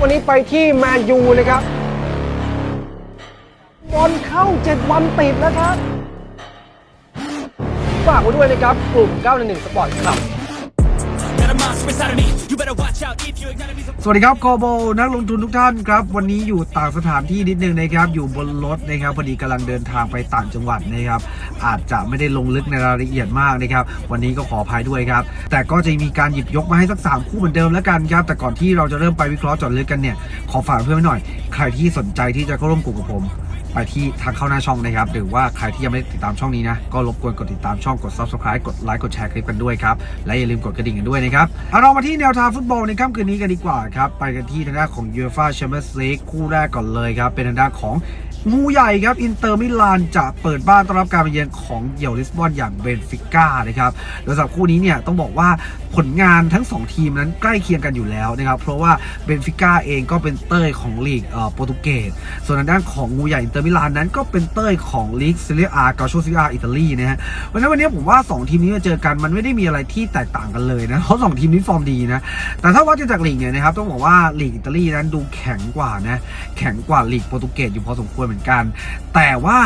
วันนี้ไปที่แมนยูนะครับ บอลเข้า7วันติดแล้วครับ ฝากไว้ด้วยนะครับ กลุ่ม 911 สปอร์ตครับ สวัสดีครับโกโบนักลงทุนทุกท่านครับ วันนี้อยู่ต่างสถานที่นิดนึงนะครับ อยู่บนรถนะครับพอดีกำลังเดินทางไปต่างจังหวัดนะครับ อาจจะไม่ได้ลงลึกในรายละเอียดมากนะครับ วันนี้ก็ขออภัยด้วยครับ แต่ก็จะมีการหยิบยกมาให้สักสามคู่เหมือนเดิมแล้วกันครับ แต่ก่อนที่เราจะเริ่มไปวิเคราะห์จาะลึกกันเนี่ย ขอฝากเพื่อนไว้หน่อย ใครที่สนใจที่จะเข้าร่วมกลุ่มกับผม ไปที่ทางเข้าหน้าช่องนะครับ หรือว่าใครที่ยังไม่ได้ติดตามช่องนี้นะ ก็รบกวนกดติดตามช่องกด subscribe กดไลค์กดแชร์คลิปกันด้วยครับ และอย่าลืมกดกระดิ่งกันด้วยนะครับเอาเรามาที่แนวทางฟุตบอลในค่ำคืนนี้กันดีกว่าครับ ไปกันที่ทางด้านของ UEFA Champions League คู่แรกก่อนเลยครับ เป็นทางด้านของงูใหญ่ครับ อินเตอร์มิลานจะเปิดบ้านต้อนรับการมาเยือนของเยี่ยวลิสบอนอย่างเบนฟิก้านะครับโดยสำหรับคู่นี้เนี่ยต้องบอกว่าผลงานทั้ง 2 ทีมนั้นใกล้เคียงกันอยู่แล้วนะครับเพราะว่าเบนฟิก้าเองก็เป็นเต้ยของลีกเอ่อโปรตุเกสส่วนทางด้านของงูใหญ่อินเตอร์มิลานนั้นก็เป็นเต้ยของลีกซีเรียอาร์กาโชซีอาร์อิตาลีนะฮะเพราะฉะนั้นวันนี้ผมว่า 2 ทีมนี้มาเจอกันมันไม่ได้มีอะไรที่แตกต่างกันเลยนะเพราะ2ทีมนี้ฟอร์มดีนะแต่ถ้าวัดจากลีกเนี่ยนะครับต้องบอกว่าลีกอิตาลีนั้นดูแข็งกว่านะแข็งกว่าลีกโปรตุเกสอยู่พอสมควรเหมือนกัน แต่ว่า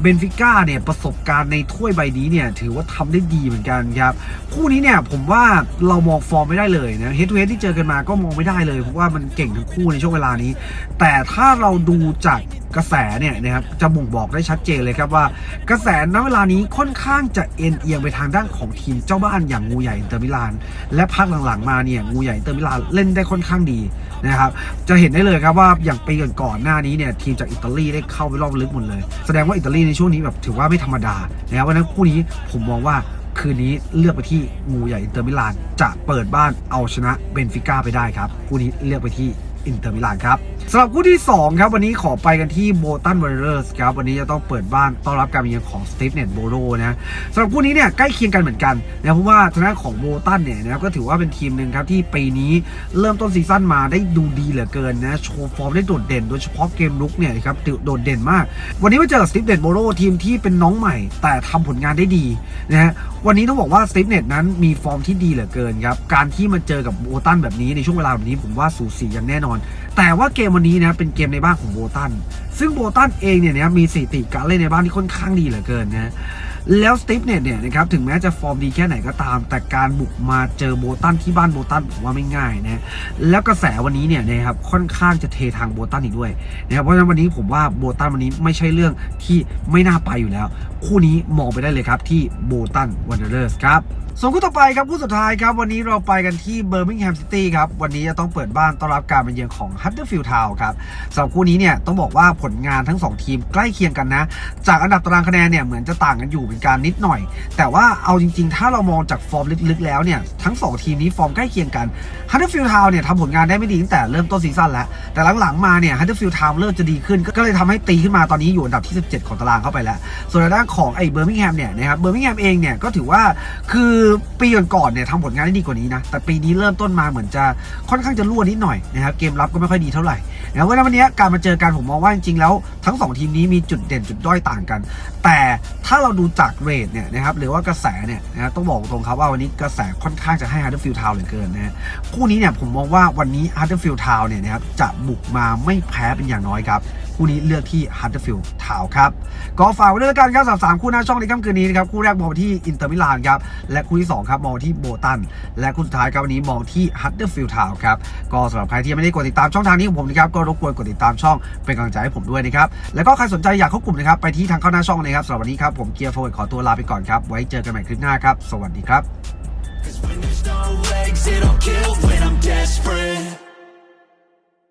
เบนฟิก้าเนี่ยประสบการณ์ในถ้วยใบนี้เนี่ยถือว่าทำได้ดีเหมือนกันครับคู่นี้เนี่ยผมว่าเรามองฟอร์มไม่ได้เลยนะเฮดทูเฮดที่เจอกันมาก็มองไม่ได้เลยเพราะว่ามันเก่งทั้งคู่ในช่วงเวลานี้ แต่ถ้าเราดูจากกระแสเนี่ยนะครับจะบ่งบอกได้ชัดเจนเลยครับว่า กระแสณเวลานี้ค่อนข้างจะเอ็นเอียงไปทางด้านของทีมเจ้าบ้านอย่างงูใหญ่อินเตอร์มิลาน และพักหลังๆมาเนี่ยงูใหญ่อินเตอร์มิลานเล่นได้ค่อนข้างดีนะครับจะเห็นได้เลยครับว่าอย่างปีก่อนๆหน้านี้เนี่ยทีมจากอิตาลีได้เข้าไปรอบลึกหมดเลย แสดงว่าอิตาลีในช่วงนี้แบบถือว่าไม่ธรรมดานะครับวันนั้นคู่นี้ผมมองว่าคืนนี้เลือกไปที่งูใหญ่อินเตอร์มิลาน จะเปิดบ้านเอาชนะเบนฟิก้าไปได้ครับคู่นี้เลือกไปที่ อินเตอร์มิลานครับสำหรับคู่ที่ 2 ครับวันนี้ขอไปกันที่โบตันวอร์เรอร์สครับวันนี้จะต้องเปิดบ้านต้อนรับการมาเยือนของสตีฟเน็ตโบโรนะสำหรับคู่นี้เนี่ยใกล้เคียงกันเหมือนกันนะเพราะว่าทางด้านของโบตันเนี่ยนะครับก็ถือว่าเป็นทีมหนึ่งครับที่ปีนี้เริ่มต้นซีซั่นมาได้ดูดีเหลือเกินนะโชว์ฟอร์มได้โดดเด่นโดยเฉพาะเกมลุกเนี่ยนะครับโดดเด่นมาก วันนี้มาเจอกับสตีฟเน็ตโบโรทีมที่เป็นน้องใหม่ แต่ทำผลงานได้ดีนะฮะวันนี้ต้องบอกว่าสตีฟเน็ตนั้นมีฟอร์มที่ดีเหลือเกินครับการที่มาเจอกับโบตันแบบนี้ในช่วงเวลาแบบนี้ผมว่าสูสีอย่างแน่นอนแต่ว่าเกมวันนี้นะเป็นเกมในบ้านของโบตัน ซึ่งโบตันเองเนี่ยนะมีสถิติการเล่นในบ้านที่ค่อนข้างดีเหลือเกินนะแล้วสตีฟเน็ตเนี่ยนะครับถึงแม้จะฟอร์มดีแค่ไหนก็ตาม แต่การบุกมาเจอโบตันที่บ้านโบตันผมว่าไม่ง่ายนะแล้วกระแสวันนี้เนี่ยนะครับค่อนข้างจะเททางโบตันอีกด้วยนะครับเพราะฉะนั้นวันนี้ผมว่าโบตันวันนี้ไม่ใช่เรื่องที่ไม่น่าไปอยู่แล้ว คู่นี้มองไปได้เลยครับที่โบตันวันเดอร์สครับส่วนคู่ต่อไปครับคู่สุดท้ายครับวันนี้เราไปกันที่เบอร์มิงแฮมซิตี้ครับวันนี้จะต้องเปิดบ้านต้อนรับการมาเยือนของฮัตเตอร์ฟิลด์ทาวน์ครับสำหรับคู่นี้เนี่ยต้องบอกว่าผลงานทั้งสองทีมใกล้เคียงกันนะ จากอันดับตารางคะแนนเนี่ยเหมือนจะต่างกันอยู่เป็นการนิดหน่อย แต่ว่าเอาจริง ๆ ถ้าเรามองจากฟอร์มลึกๆแล้วเนี่ยทั้ง 2 ทีมนี้ฟอร์มใกล้เคียงกันฮัตเตอร์ฟิลด์ทาวน์เนี่ยทำผลงานได้ไม่ดีตั้งแต่เริ่มต้นซีซั่นแล้วแต่หลังๆมาเนี่ยฮัตเตอร์ฟิลด์ทาวน์เริ่มจะดีขึ้นก็เลยทำให้ตีขึ้นมาตอนนี้อยู่อันดับที่ 17 ของตารางเข้าไปแล้ว ส่วนด้านของไอ้เบอร์มิงแฮมเนี่ยนะครับเบอร์มิงแฮมเองเนี่ยก็ถือว่าคือปีก่อนๆเนี่ยทำผลงานได้ดีกว่านี้นะ แต่ปีนี้เริ่มต้นมาเหมือนจะค่อนข้างจะรั่วนิดหน่อยนะครับ เกมรับก็ไม่ค่อยดีเท่าไหร่นะครับเพราะฉะนั้นวันนี้การมาเจอกันผมมองว่าจริงๆแล้วทั้งสองทีมนี้มีจุดเด่นจุดด้อยต่างกันแต่ถ้าเราดูจากเรทเนี่ยนะครับหรือว่ากระแสเนี่ยนะต้องบอกตรงครับว่าวันนี้กระแสค่อนข้างจะให้ฮัตเตอร์ฟิลด์ทาวเหลือเกินนะคู่นี้เนี่ยผมมองว่าวันนี้ฮัตเตอร์ฟิลด์ทาวเนี่ยนะครับจะบุกมาไม่แพ้เป็นอย่างน้อยครับคู่นี้เลือกที่ฮัตเตอร์ฟิลด์ทาวครับก็ฝากไว้ด้วยกันครับสำหรับสามคู่หน้าช่องในค่ำคืนนี้นะครับคู่แรกมองที่อินเตอร์มิลานครับและคู่ที่สองครับมองที่โบตันและคู่สุดท้ายครับวันนี้มองที่ฮัตเตอร์ฟิลด์ทาวครับก็สำหรับใครที่ยังไม่ได้กดติดตามช่องทางนี้ของผมนะครับก็รบกวนกดติดตามช่องเป็นกำลังใจให้ผมด้วยนะครับแล้วก็ใครสนใจอยากเข้ากลุ่มนะครับไปที่ทางเข้าหน้าช่องะครับสำหรับวันนี้ครับผมเกียร์โฟร์ขอตัวลาไปก่อนครับ ไว้เจอกันใหม่คลิปหน้าครับ สวัสดีครับ